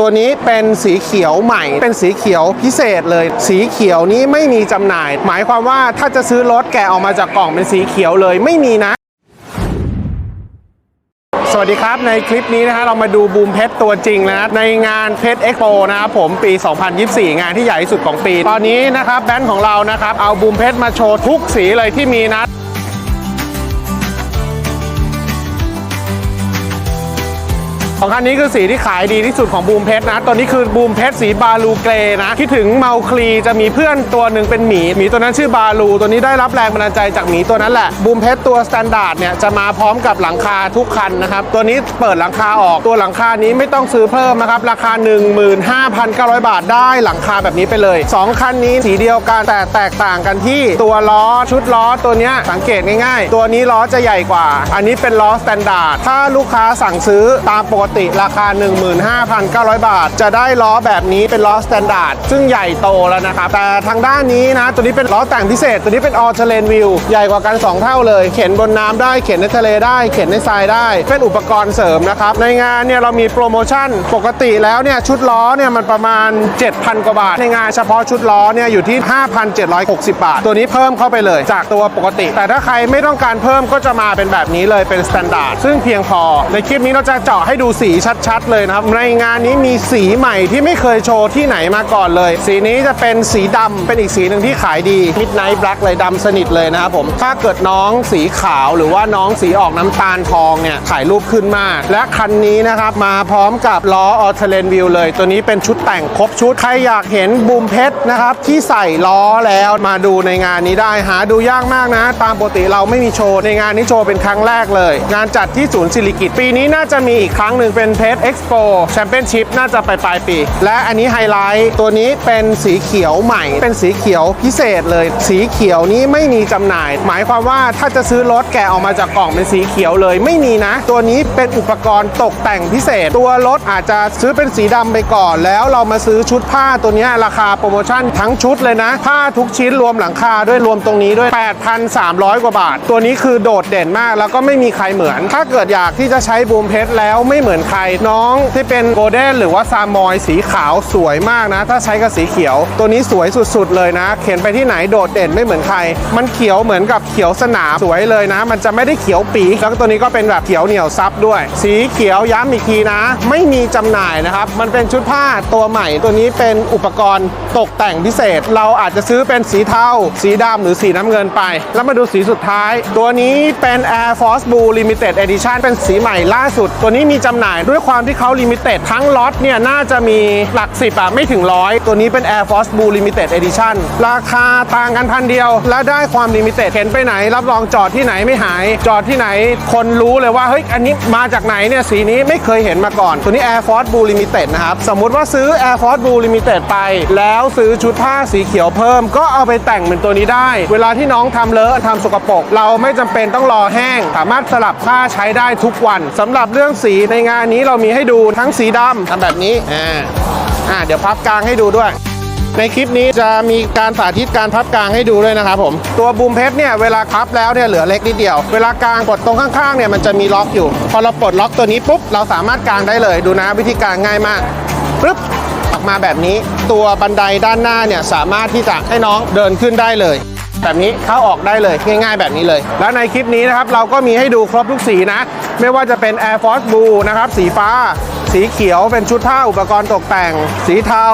ตัวนี้เป็นสีเขียวใหม่ เป็นสีเขียวพิเศษเลย สีเขียวนี้ไม่มีจำหน่าย หมายความว่าถ้าจะซื้อรถแกะออกมาจากกล่องเป็นสีเขียวเลยไม่มีนะสวัสดีครับ ในคลิปนี้นะฮะเรามาดูบูมเพชรตัวจริงนะในงานเพชรเอ็กโปนะครับผมปี 2024 งานที่ใหญ่ที่สุดของปี ตอนนี้นะครับแบรนด์ของเรานะครับเอาบูมเพชรมาโชว์ทุกสีเลยที่มีนะ ของคันนี้คือสีที่ขายดีที่สุดของบูมเพชรนะตัวนี้คือบูมเพชรสีบาลูเกรนะคิดถึงเมาคลีจะมีเพื่อนตัวหนึ่งเป็นหมีหมีตัวนั้นชื่อบาลูตัวนี้ได้รับแรงบันดาลใจจากหมีตัวนั้นแหละบูมเพชรตัวสแตนดาร์ดเนี่ยจะมาพร้อมกับหลังคาทุกคันนะครับตัวนี้เปิดหลังคาออกตัวหลังคานี้ไม่ต้องซื้อเพิ่มนะครับราคา 15,900 บาทได้หลังคาแบบนี้ไปเลย 2 คันนี้สีเดียวกันแต่แตกต่างกันที่ตัวล้อชุดล้อตัวเนี้ยสังเกตง่าย ๆ ตัวนี้ล้อจะใหญ่กว่า อันนี้เป็นล้อสแตนดาร์ดถ้าลูกค้าสั่งซื้อตามปกติราคา 15,900 บาท จะได้ล้อแบบนี้เป็นล้อสแตนดาร์ดซึ่งใหญ่โตแล้วนะครับ แต่ทางด้านนี้นะ ตัวนี้เป็นล้อแต่งพิเศษ ตัวนี้เป็นออ t เ r นวิวใหญ่กว่ากัน 2 เท่าเลย เข็นบนน้ำได้เข็นในทะเลได้ เข็นในทรายได้ เป็นอุปกรณ์เสริมนะครับ ในงานเนี่ยเรามีโปรโมชั่นปกติแล้วเนี่ยชุดล้อเนี่ยมันประมาณ 7,000 กว่าบาท ในงานเฉพาะชุดล้อเนี่ยอยู่ที่ 5,760 บาท ตัวนี้เพิ่มเข้าไปเลยจากตัวปกติ แต่ถ้าใครไม่ต้องการเพิ่มก็จะมาเป็นแบบนี้เลยเป็นสแตนดาร์ดซึ่งเพียงพอในคลิปนี้เราจะเจาะให้ดูสีชัดๆเลยนะครับ ในงานนี้มีสีใหม่ที่ไม่เคยโชว์ที่ไหนมาก่อนเลย สีนี้จะเป็นสีดำเป็นอีกสีหนึ่งที่ขายดี Midnight Black เลยดำสนิทเลยนะครับผม ถ้าเกิดน้องสีขาวหรือว่าน้องสีออกน้ำตาลทองเนี่ยถ่ายรูปขึ้นมาก และคันนี้นะครับมาพร้อมกับล้อออ t เ r นวิวเลย ตัวนี้เป็นชุดแต่งครบชุด ใครอยากเห็นบูมเพชรนะครับที่ใส่ล้อแล้วมาดูในงานนี้ได้หาดูยากมากนะ ตามปกติเราไม่มีโชว์ในงานนี้โชว์เป็นครั้งแรกเลย งานจัดที่ศูนย์สิริกิตปีนี้น่าจะมีอีกครั้งหนึ่งเป็นเพชรเอ็กซ์โปแชมเปี้ยนชิพน่าจะไปปลายปี และอันนี้ไฮไลท์ตัวนี้เป็นสีเขียวใหม่ เป็นสีเขียวพิเศษเลย สีเขียวนี้ไม่มีจำหน่าย หมายความว่าถ้าจะซื้อรถแกะออกมาจากกล่องเป็นสีเขียวเลยไม่มีนะ ตัวนี้เป็นอุปกรณ์ตกแต่งพิเศษ ตัวรถอาจจะซื้อเป็นสีดำไปก่อน แล้วเรามาซื้อชุดผ้าตัวนี้ราคาโปรโมชั่นทั้งชุดเลยนะผ้าทุกชิ้นรวมหลังคาด้วยรวมตรงนี้ด้วย 8,300 กว่าบาท ตัวนี้คือโดดเด่นมากแล้วก็ไม่มีใครเหมือน ถ้าเกิดอยากที่จะใช้บูมเพชรแล้วไม่เหมือนใคร น้องที่เป็นโกลเด้นหรือว่าซามอยสีขาวสวยมากนะ ถ้าใช้กับสีเขียว ตัวนี้สวยสุดๆเลยนะ เข็นไปที่ไหนโดดเด่นไม่เหมือนใคร มันเขียวเหมือนกับเขียวสนามสวยเลยนะ มันจะไม่ได้เขียวปีแล้วตัวนี้ก็เป็นแบบเขียวเหนียวซับด้วย สีเขียวย้ำอีกทีนะ ไม่มีจำหน่ายนะครับ มันเป็นชุดผ้าตัวใหม่ ตัวนี้เป็นอุปกรณ์ตกแต่งพิเศษ เราอาจจะซื้อเป็นสีเทาสีดำหรือสีน้ำเงินไป แล้วมาดูสีสุดท้าย ตัวนี้เป็น Air Force Blue Limited Edition เป็นสีใหม่ล่าสุด ตัวนี้มีจำหน่ายด้วยความที่เขา Limited ทั้งล็อตเนี่ย น่าจะมีหลักสิบอะไม่ถึงร้อยตัวนี้เป็น Air Force Blue Limited Edition ราคาต่างกันพันเดียว และได้ความ Limited เห็นไปไหน รับรองจอดที่ไหนไม่หาย จอดที่ไหน คนรู้เลยว่า เฮ้ย อันนี้มาจากไหนเนี่ย สีนี้ไม่เคยเห็นมาก่อน ตัวนี้ Air Force Blue Limited นะครับ สมมุติว่าซื้อ Air Force Blue Limited ไป แล้วซื้อชุดผ้าสีเขียวเพิ่ม ก็เอาไปแต่งเป็นตัวนี้ได้ เวลาที่น้องทำเลอะทำสกปรกเราไม่จำเป็นต้องรอแห้ง สามารถสลับผ้าใช้ได้ทุกวันสำหรับเรื่องสีในงานนี้เรามีให้ดูทั้งสีดำทำแบบนี้อ่าอ่าเดี๋ยวพับกลางให้ดูด้วย ในคลิปนี้จะมีการสาธิตการพับกลางให้ดูด้วยนะครับผมตัวบูมเพชรเนี่ยเวลาพับแล้วเนี่ยเหลือเล็กนิดเดียว เวลากลางกดตรงข้างๆเนี่ยมันจะมีล็อกอยู่ พอเราปลดล็อกตัวนี้ปุ๊บเราสามารถกางได้เลยดูนะวิธีการง่ายมากปึ๊บออกมาแบบนี้ ตัวบันไดด้านหน้าเนี่ยสามารถที่จะให้น้องเดินขึ้นได้เลย แบบนี้เข้าออกได้เลยง่าย ๆ แบบนี้เลย แล้วในคลิปนี้นะครับเราก็มีให้ดูครบทุกสีนะ ไม่ว่าจะเป็น Air Force Blue นะครับสีฟ้า สีเขียวเป็นชุดผ้าอุปกรณ์ตกแต่ง สีเทา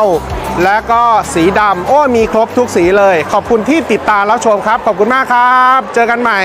และก็สีดำโอ้มีครบทุกสีเลย ขอบคุณที่ติดตามรับชมครับ ขอบคุณมากครับ เจอกันใหม่